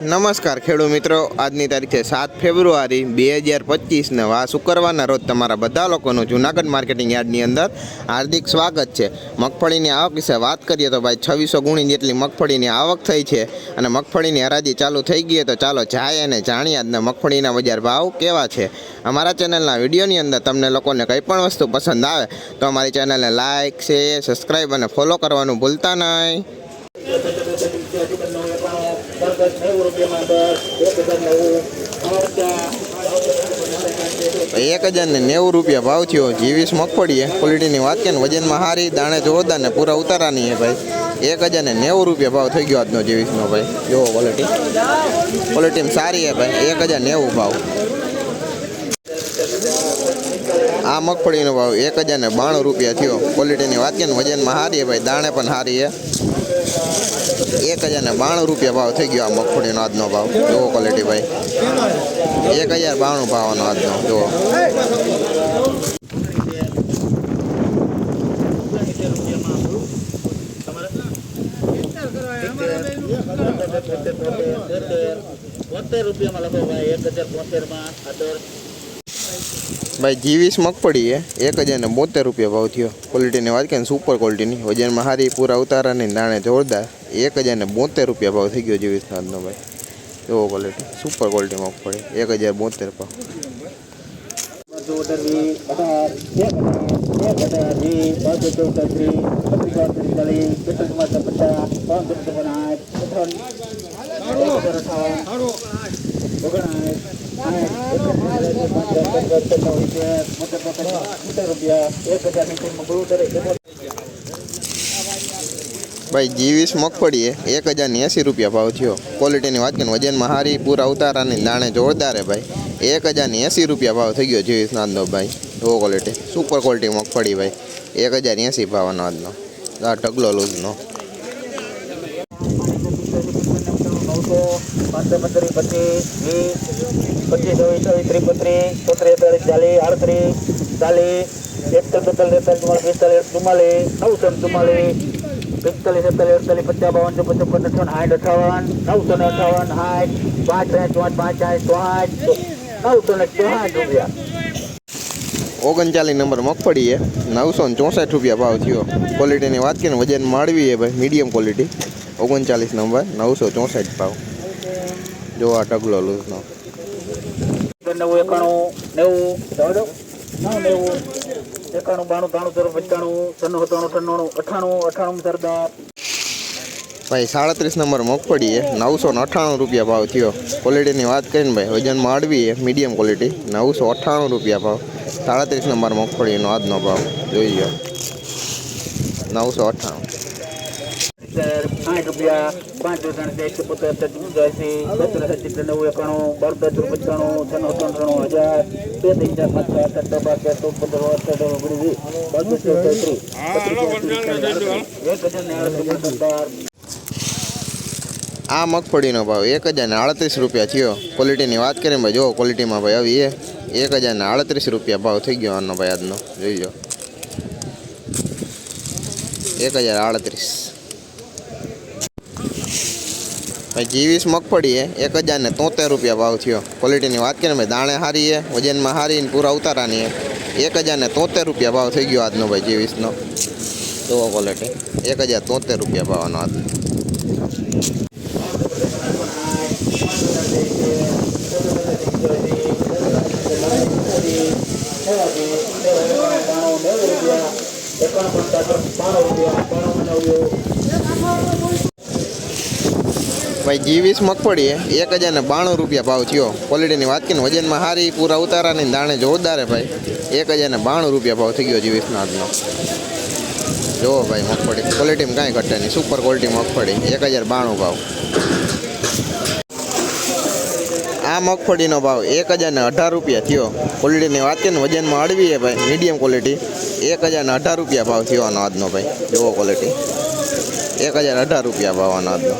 નમસ્કાર ખેડૂત મિત્રો. આજની તારીખ સાત ફેબ્રુઆરી બે હજાર પચીસને વા શુક્રવારના રોજ તમારા બધા લોકોનું જૂનાગઢ માર્કેટિંગ યાર્ડની અંદર હાર્દિક સ્વાગત છે. મગફળીની આવક વિશે વાત કરીએ તો ભાઈ છવ્વીસો ગુણી જેટલી મગફળીની આવક થઈ છે અને મગફળીની હરાજી ચાલુ થઈ ગઈ તો ચાલો જાય અને જાણીએ આજના મગફળીના બજાર ભાવ કેવા છે. અમારા ચેનલના વિડીયોની અંદર તમને લોકોને કંઈ પણ વસ્તુ પસંદ આવે તો અમારી ચેનલને લાઇક શેર, સબસ્ક્રાઈબ અને ફોલો કરવાનું ભૂલતા નહીં. એક હજાર ને નેવું રૂપિયા ભાવ થયો. જીવીસ મગફળી ક્વોલિટીની વાત કે વજનમાં સારી દાણે જોરદાર ને પૂરા ઉતારાની નહીં ભાઈ. એક હજાર ને નેવું રૂપિયા ભાવ થઈ ગયો આજનો જીવીસનો ભાઈ. જુઓ ક્વોલિટી ક્વોલિટીમાં સારી છે ભાઈ. એક હજાર નેવું ભાવ. આ મગફળીનો ભાવ એક હજાર ને બાણું રૂપિયા થયો. ક્વોલિટીની વાત કે વજનમાં સારી ભાઈ. દાણે પણ સારી છે. એક હજાર ને બાણું રૂપિયા ભાવ થઈ ગયો આ મગફળીનો આજનો ભાવ. જુઓ ક્વોલિટી ભાઈ. એક હજાર બાણું ભાવનો આજનો, જુઓ. બોતેર રૂપિયામાં લખો ભાઈ એક હજાર બોતેરમાં આદર ભાઈ જીવીસ મગફળી એ એક હજાર ને બોતેર રૂપિયા ભાવ થયો. ક્વોલિટીની વાત કરીને સુપર ક્વોલિટીની વજનમાં હારી પૂરા ઉતારાની દાણે જોરદાર. એક હજાર ને બોતેર રૂપિયા ભાવ થઈ ગયો જીવીસ નાદનો ભાઈ. એવો ક્વોલિટી સુપર ક્વોલિટી મગફળી. એક હજાર બોતેર ભાવ. પચાસ ભાઈ, જીવીસ મગફળી એક હજાર ને એંસી રૂપિયા ભાવ થયો. ક્વોલિટીની વાત કરીએ ને વજનમાં હારી, પૂરા ઉતારાની દાણે જોરદાર હે ભાઈ. એક હજાર ને એંસી રૂપિયા ભાવ થઈ ગયો જીવીસ નાંદનો ભાઈ. જુઓ ક્વોલિટી સુપર ક્વોલિટી મગફળી ભાઈ. એક હજાર એંસી ભાવનો આજનો. આ ઢગલો લૂઝનો. પાંચસો પંદરી પચીસ વીસ પચીસ ચોવીસ ચોવીસ ત્રીસ બત્રીસ ચોત્રીસ એકતાલીસ ચાલીસ આડત્રીસ ચાલીસ એકતાલીસ બેતાલીસ તેતાલીસ ચુમ્માલીસ પિસ્તાલીસ ચુમ્માલીસ નવસો ને ચુમ્માલીસ પિસ્તાલીસ એકતાલીસ અડતાલીસ પચાસ બાવન ચોપન ચોપન અઠાવન સાઠ અઠાવન નવસો ને અઠાવન સાઠ પાંચ ત્રણ ચોઆઠ પાંચ ચાલીસ ચોઆઠ નવસો ને ચોસાઠ રૂપિયા ઓગણચાલીસ નંબર મગફળી છે નવસો ને ચોસઠ રૂપિયા ભાવ થયો ક્વોલિટીની વાત કરીએ ને વજન માળવી છે ભાઈ મીડિયમ ક્વોલિટી ઓગણચાલીસ નંબર, નવસો ચોસઠ ભાવ. જો આ ઢગલો લૂઝનો નેવું એકાણું નેવું નવ એકાણું બાણું ત્રાણું તેરું પંચાણું છન્નું સત્તાણું અઠ્ઠાણું સરદાર. ભાઈ સાડત્રીસ નંબર મગફળી નવસો ને અઠ્ઠાણું રૂપિયા ભાવ થયો. ક્વોલિટીની વાત કરીને ભાઈ વજન છે મીડિયમ ક્વોલિટી નવસો અઠ્ઠાણું રૂપિયા ભાવ. સાડત્રીસ નંબર મગફળીનો આજનો ભાવ. જોઈ લો. નવસો અઠ્ઠાણું. રૂપિયા. પાંચ ત્રણ એકસો પચાસ પંચ્યાસી સત્તર સત્તર નેવું એકાણું બાર પંચાણું પંચાણું છન્નું ત્રણ હજાર બે ત્રણ ચાર પાંચ છ સાત બાર તેર ચૌદ પંદર અઠાર ઓગણીસ વીસ બાવીસ ત્રીસ એક હજાર આ મગફળીનો ભાવ એક હજારને આડત્રીસ રૂપિયા થયો. ક્વોલિટીની વાત કરીએ ભાઈ જો ક્વોલિટીમાં ભાઈ આવી એ એક હજારને આડત્રીસ રૂપિયા ભાવ થઈ ગયો આનો ભાઈ આજનો. જોઈ લો. એક હજાર આડત્રીસ ભાઈ જીવીસ મગફળી છે એક હજાર ને તોતેર રૂપિયા ભાવ થયો. ક્વોલિટીની વાત કરીએ ભાઈ, દાણે સારી છે વજનમાં સારી ને પૂરા ઉતારાની છે એક હજાર ને તોતેર રૂપિયા ભાવ થઈ ગયો આજનો ભાઈ, જીવીસનો. જુઓ ક્વોલિટી એક હજાર તોતેર રૂપિયા ભાવનો આજનો ભાઈ જીવીસ મગફળી એક હજાર ને બાણું રૂપિયા ભાવ થયો. ક્વોલિટીની વાત કરીને વજનમાં સારી પૂરા ઉતારાની દાણે જોરદાર ભાઈ. એક હજાર ને બાણું રૂપિયા ભાવ થઈ ગયો જીવીસનો આજનો. જુઓ ભાઈ મગફળી ક્વોલિટીમાં કાંઈ ઘટે નહીં. સુપર ક્વોલિટી મગફળી, એક હજાર બાણું ભાવ. આ મગફળીનો ભાવ એક હજાર ને અઢાર રૂપિયા થયો. ક્વોલિટીની વાત કરીને વજનમાં અડવી છે ભાઈ. મીડિયમ ક્વોલિટી એક હજાર ને અઢાર રૂપિયા ભાવ થયો આનો આજનો ભાઈ. જુઓ ક્વોલિટી એક હજાર અઢાર રૂપિયા ભાવ આનો આજનો.